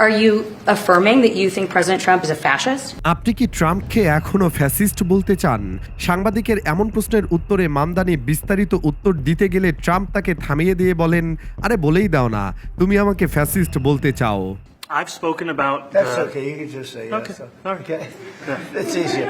Are you affirming that you think President Trump is a fascist? আপনি কি ট্রাম্পকে এখনও ফ্যাসিস্ট বলতে চান সাংবাদিকের এমন প্রশ্নের উত্তরে মামদানি বিস্তারিত উত্তর দিতে গেলে ট্রাম্প তাকে থামিয়ে দিয়ে বলেন আরে বলেই দাও না তুমি আমাকে ফ্যাসিস্ট বলতে চাও I've spoken about. That's uh, okay. You can just say Okay, yes. all right. Okay. That's easier.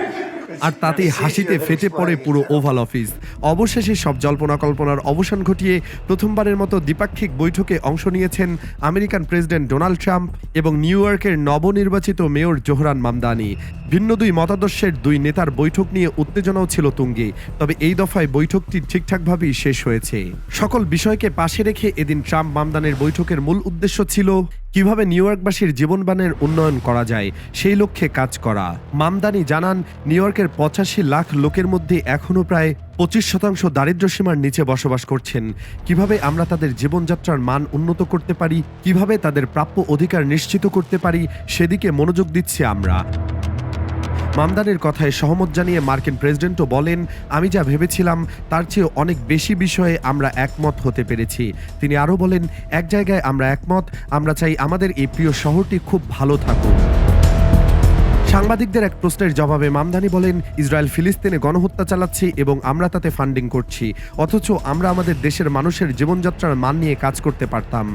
R It's হাসিতে ফেটে পড়ে পুরো ওভাল অফিস অবশেষে সব জল্পনা কল্পনার অবসান ঘটিয়ে প্রথমবারের মতো দ্বিপাক্ষিক বৈঠকে অংশ নিয়েছেন আমেরিকান প্রেসিডেন্ট ডোনাল্ড ট্রাম্প এবং নিউ ইয়র্কের নবনির্বাচিত মেয়র জোহরান মামদানি। ভিন্ন দুই মতাদর্শের দুই নেতার বৈঠক নিয়ে উত্তেজনাও ছিল তুঙ্গে, তবে এই দফায় বৈঠকটি ঠিকঠাকভাবেই শেষ হয়েছে। সকল বিষয়কে পাশে রেখে এদিন ট্রাম্প মামদানের বৈঠকের মূল উদ্দেশ্য ছিল কীভাবে নিউ ইয়র্কবাসীর জীবনমানের উন্নয়ন করা যায়, সেই লক্ষ্যে কাজ করা। মামদানি জানান, নিউ ইয়র্কের পঁচাশি লাখ লোকের মধ্যে এখনও প্রায় পঁচিশ শতাংশ দারিদ্র্য সীমার নিচে বসবাস করছেন। কীভাবে আমরা তাদের জীবনযাত্রার মান উন্নত করতে পারি? কীভাবে তাদের প্রাপ্য অধিকার নিশ্চিত করতে পারি? সেদিকে মনোযোগ দিচ্ছি আমরা। মামদানের কথায় সহমত জানিয়ে মার্কিন প্রেসিডেন্টও বলেন, আমি যা ভেবেছিলাম, তার চেয়ে অনেক বেশি বিষয়ে আমরা একমত হতে পেরেছি। তিনি আরও বলেন, এক জায়গায় আমরা একমত, আমরা চাই আমাদের এই প্রিয় শহরটি খুব ভালো থাকুক। সাংবাদিকদের এক প্রশ্নের জবাবে মামদানি বলেন, ইসরায়েল ফিলিস্তিনে গণহত্যা চালাচ্ছে এবং আমরা তাতে ফান্ডিং করছি। অথচ আমরা আমাদের দেশের মানুষের জীবনযাত্রার মান নিয়ে কাজ করতে পারতাম।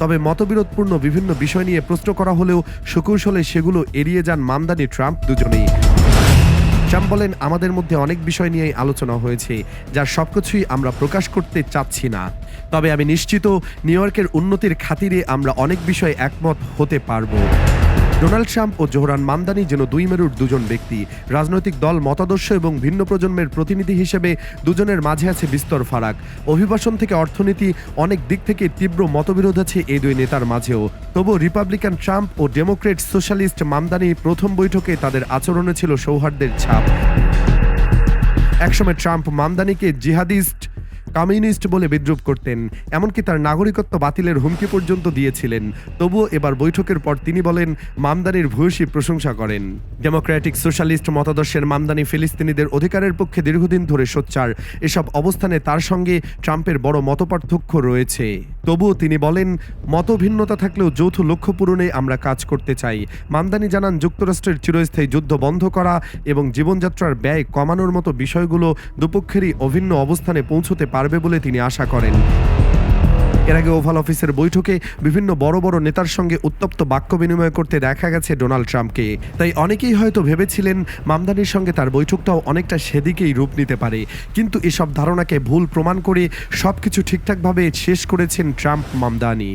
তবে মতবিরোধপূর্ণ বিভিন্ন বিষয় নিয়ে প্রশ্ন করা হলেও সুকৌশলে সেগুলো এড়িয়ে যান মামদানি, ট্রাম্প দুজনেই। ট্রাম্প বলেন, আমাদের মধ্যে অনেক বিষয় নিয়েই আলোচনা হয়েছে, যার সবকিছুই আমরা প্রকাশ করতে চাচ্ছি না। তবে আমি নিশ্চিত, নিউ ইয়র্কের উন্নতির খাতিরে আমরা অনেক বিষয়ে একমত হতে পারব। ডোনাল্ড ট্রাম্প ও জোহরান মামদানি যেন দুই মেরুর দুজন ব্যক্তি, রাজনৈতিক দল, মতাদর্শ এবং ভিন্ন প্রজন্মের প্রতিনিধি হিসেবে দুজনের মাঝে আছে বিস্তর ফারাক। অভিবাসন থেকে অর্থনীতি অনেক দিক থেকে তীব্র মতবিরোধ আছে এই দুই নেতার মাঝেও। তবু রিপাবলিকান ট্রাম্প ও ডেমোক্রেট সোশ্যালিস্ট মামদানি প্রথম বৈঠকে তাদের আচরণে ছিল সৌহার্দ্যের ছাপ। একসময় ট্রাম্প মামদানিকে জিহাদিস্ট কমিউনিস্ট বলে বিদ্রুপ করতেন, এমনকি তার নাগরিকত্ব বাতিলের হুমকি পর্যন্ত দিয়েছিলেন। তবুও এবার বৈঠকের পর তিনি বলেন, মামদানির ভূয়সী প্রশংসা করেন। ডেমোক্রেটিক সোশ্যালিস্ট মতাদর্শের মামদানি ফিলিস্তিনিদের অধিকারের পক্ষে দীর্ঘদিন ধরে সোচ্চার। এসব অবস্থানে তার সঙ্গে ট্রাম্পের বড় মতপার্থক্য রয়েছে। তবুও তিনি বলেন, মতভিন্নতা থাকলেও যৌথ লক্ষ্য পূরণে আমরা কাজ করতে চাই। মামদানি জানান, যুক্তরাষ্ট্রের চিরস্থায়ী যুদ্ধ বন্ধ করা এবং জীবনযাত্রার ব্যয় কমানোর মতো বিষয়গুলো দুপক্ষেরই অভিন্ন অবস্থানে পৌঁছতে পারবে বলে তিনি আশা করেন। এর আগে ওভাল অফিসের বৈঠকে বিভিন্ন বড় বড় নেতার সঙ্গে উত্তপ্ত বাক্য বিনিময় করতে দেখা গেছে ডোনাল্ড ট্রাম্পকে। তাই অনেকেই হয়তো ভেবেছিলেন মামদানির সঙ্গে তার বৈঠকটাও অনেকটা সেদিকেই রূপ নিতে পারে। কিন্তু এসব ধারণাকে ভুল প্রমাণ করে সব কিছু ঠিকঠাকভাবে শেষ করেছেন ট্রাম্প মামদানি